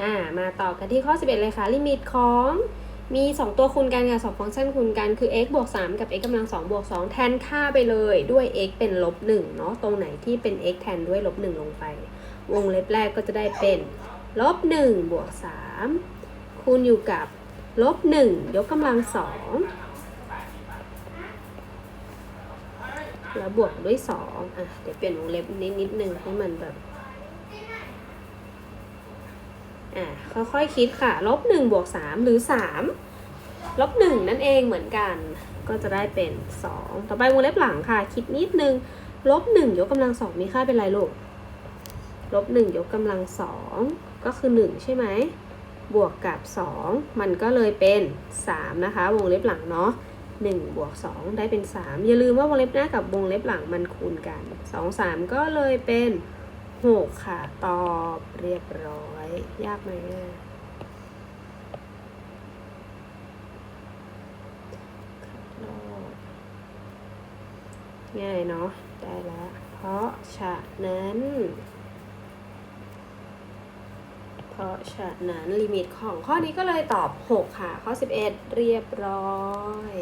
อ่ามาต่อกันที่ข้อ 11 เลยค่ะ ลิมิตของมี 2 ตัวคูณกันค่ะ2ฟังก์ชันคูณกันคือ x บวก 3 กับ x กำลัง2บวก 2 แทนค่าไปเลยด้วย x เป็นลบ1เนาะตรงไหนที่เป็น x แทนด้วยลบ1ลงไป วงเล็บแรกก็จะได้เป็นลบ1บวก 3 คูณอยู่กับลบ1ยกกำลัง2แล้วบวกด้วย2อะเดี๋ยวเปลี่ยนวงเล็บนิดนิดนึงให้มันแบบ อะค่อยๆคิดค่ะ ลบ1บวก3หรือ 3 ลบ 1 นั่นเองเหมือนกัน ก็จะได้เป็น 2 ต่อไปวงเล็บหลังค่ะ คิดนิดนึง ลบ 1 ยกกำลัง 2 มีค่าเป็นไรลูก ลบ 1 ยกกำลัง 2 ก็คือ 1 ใช่ไหม บวกกับ 2 มันก็เลยเป็น 3 นะคะ วงเล็บหลังเนาะ1บวก2ได้เป็น 3 อย่าลืมว่าวงเล็บหน้ากับวงเล็บหลังมันคูณกัน 2 3 ก็เลยเป็น 6ค่ะ ตอบเรียบร้อย ยากไหมง่ายเนาะ ได้แล้ว เพราะฉะนั้น เพราะฉะนั้นลิมิตของข้อนี้ก็เลยตอบ 6 ค่ะ ข้อ 11 เรียบร้อย